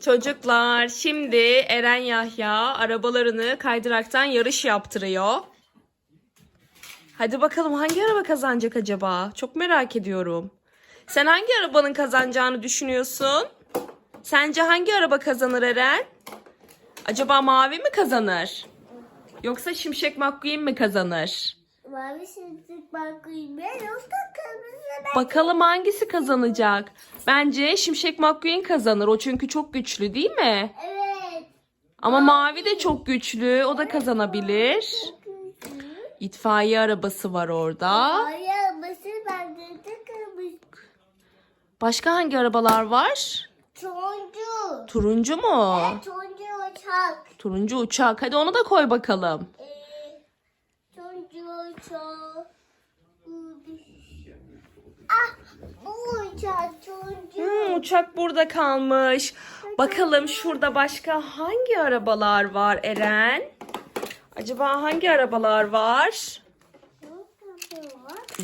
Çocuklar şimdi Eren Yahya arabalarını kaydıraktan yarış yaptırıyor. Hadi bakalım hangi araba kazanacak acaba? Çok merak ediyorum. Sen hangi arabanın kazanacağını düşünüyorsun? Sence hangi araba kazanır Eren? Acaba mavi mi kazanır? Yoksa Şimşek McQueen mi kazanır? Mavi çizdik bakayım. Ben yoksa kırmızı ben. Bakalım hangisi kazanacak? Bence Şimşek McQueen kazanır. O çünkü çok güçlü değil mi? Evet. Ama mavi de çok güçlü. O da kazanabilir. İtfaiye arabası var orada. Ay arabası bende de kırmızı. Başka hangi arabalar var? Turuncu. Turuncu mu? Turuncu uçak. Turuncu uçak. Hadi onu da koy bakalım. Uçak. Ah bu uçak. Hmm, uçak burada kalmış. Bakalım şurada başka hangi arabalar var Eren? Acaba hangi arabalar var?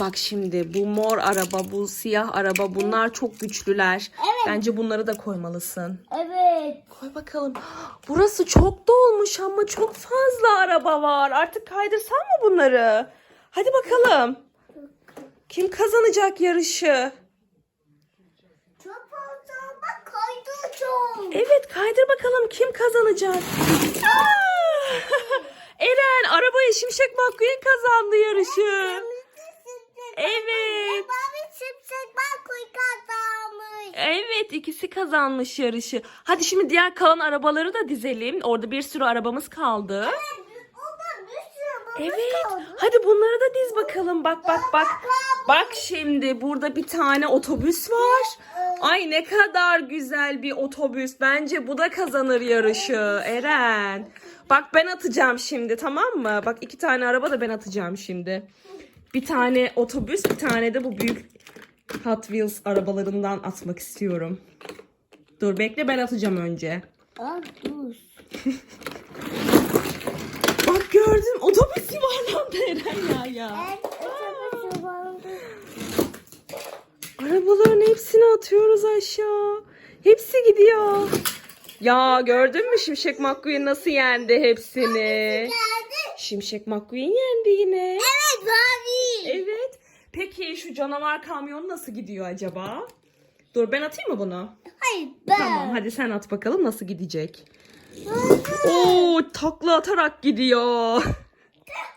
Bak şimdi bu mor araba, bu siyah araba bunlar çok güçlüler. Evet. Bence bunları da koymalısın. Evet. Bakalım. Burası çok dolmuş ama çok fazla araba var. Artık kaydırsam mı bunları? Hadi bakalım. Kim kazanacak yarışı? Çok fazla bak kaydı çok. Evet kaydır bakalım kim kazanacak? Aa! Eren arabayı Şimşek McQueen kazandı yarışı. Evet. Mavi çipsek bak kuy kazanmış. Evet ikisi kazanmış yarışı. Hadi şimdi diğer kalan arabaları da dizelim. Orada bir sürü arabamız kaldı. Evet. kaldı. Hadi bunları da diz bakalım. Bak bak bak. Bak şimdi burada bir tane otobüs var. Ay ne kadar güzel bir otobüs. Bence bu da kazanır yarışı. Eren. Bak ben atacağım şimdi tamam mı? Bak iki tane araba da ben atacağım şimdi. Bir tane otobüs, bir tane de bu büyük Hot Wheels arabalarından atmak istiyorum. Dur bekle ben atacağım önce. Aa, dur. Bak gördüm otobüs yuvarlandı Eren ya ya. Arabaların hepsini atıyoruz aşağı. Hepsi gidiyor. Ya gördün mü Şimşek McQueen nasıl yendi hepsini? Şimşek McQueen yendi yine. Evet mavi. Evet. Peki şu canavar kamyon nasıl gidiyor acaba? Dur ben atayım mı bunu? Hayır ben. Tamam hadi sen at bakalım nasıl gidecek. Oo takla atarak gidiyor.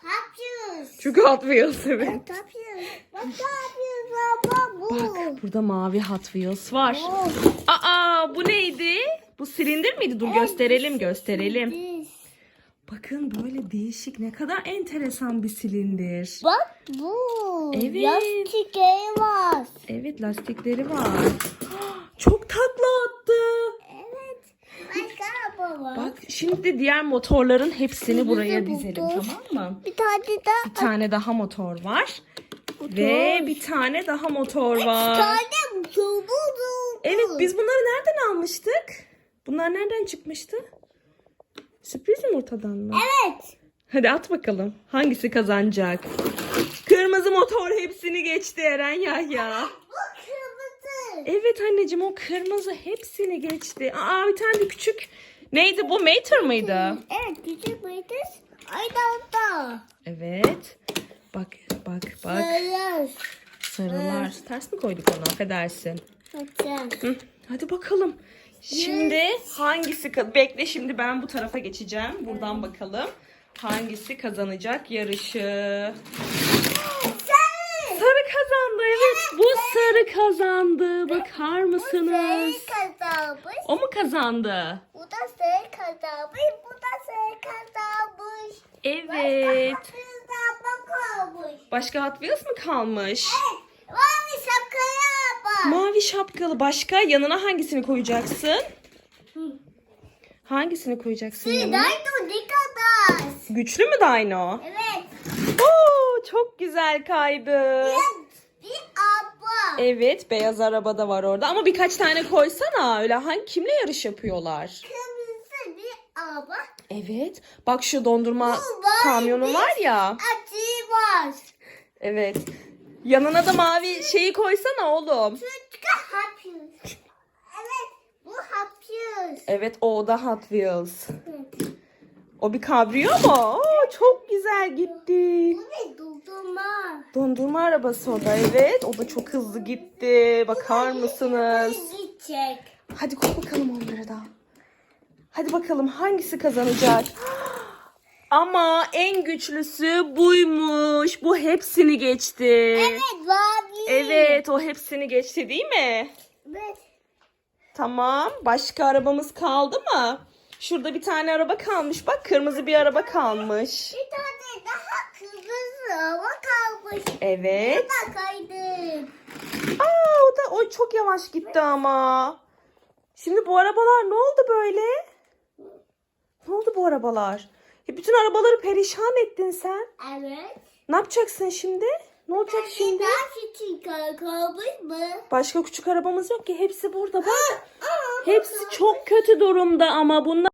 Yapıyoruz? Çünkü Wheels evet. Yapıyoruz? Bak baba bu. Bak burada mavi Hot Wheels var. Aa bu neydi? Bu silindir miydi? Dur gösterelim gösterelim. Bakın böyle değişik ne kadar enteresan bir silindir. Bak bu. Evet. Lastikleri var. Evet lastikleri var. Çok takla attı. Evet. Başka var. Bak şimdi diğer motorların hepsini buraya buldum. dizelim tamam mı? Bir tane daha. Bir tane daha motor var. Ve bir tane daha motor Bir var. tane motor buldum. Evet biz bunları nereden almıştık? Bunlar nereden çıkmıştı? Sürpriz yumurtadan mı? Evet. Hadi at bakalım. Hangisi kazanacak? Kırmızı motor hepsini geçti Eren Yahya. Bu kırmızı. Evet anneciğim o kırmızı hepsini geçti. Aa bir tane de küçük. Neydi bu? Mater mıydı? Evet küçük. Aynen da. Evet. Bak bak bak. Hayır. Sarılar. Ters mi koyduk onu? Affedersin. Bakın. Hı, Hadi bakalım. Şimdi hangisi ka- bekle şimdi ben bu tarafa geçeceğim. Buradan bakalım. Hangisi kazanacak yarışı? Sen. Sarı kazandı evet. Bu sarı kazandı. Bakar mısınız? Sarı kazanmış. O mu kazandı? Bu da sarı kazanmış. Bu da sarı kazanmış. Evet. Başka Hot Wheels mı kalmış? Bak. Mavi şapkalı başka yanına hangisini koyacaksın? Hangisini koyacaksın yanına? Dino ne kadar? Güçlü mü Dino? Evet. Oo, çok güzel kaydı. Bir abla. Evet beyaz araba da var orada ama birkaç tane koysana öyle hangi kimle yarış yapıyorlar? Kırmızı bir abla. Evet bak şu dondurma kamyonu bir- var ya. Acı var. Evet. Yanına da mavi şeyi koysana oğlum. Çocuk hapıyor. Evet. Bu hapıyor. Wheels. Evet o da Hot Wheels. O bir kabriyo mu? Oo, çok güzel gitti. Bu ne durdurma. Dondurma arabası o da evet. O da çok hızlı gitti. Bakar mısınız? Gidecek. Hadi koy bakalım onları da. Hadi bakalım hangisi kazanacak? Ama en güçlüsü buymuş. Bu hepsini geçti. Evet Barbie. Evet, o hepsini geçti değil mi? Evet. Tamam. Başka arabamız kaldı mı? Şurada bir tane araba kalmış. Bak kırmızı bir araba kalmış. Bir tane daha kırmızı hava kalmış. Evet. Bak kaydım. Aa o da o çok yavaş gitti ama. Şimdi bu arabalar ne oldu böyle? Ne oldu bu arabalar? Ya bütün arabaları perişan ettin sen. Evet. Ne yapacaksın şimdi? Ne olacak şimdi? Daha küçük kalmış mı? Başka küçük arabamız yok ki. Hepsi burada bak. Hepsi çok kötü durumda ama bunlar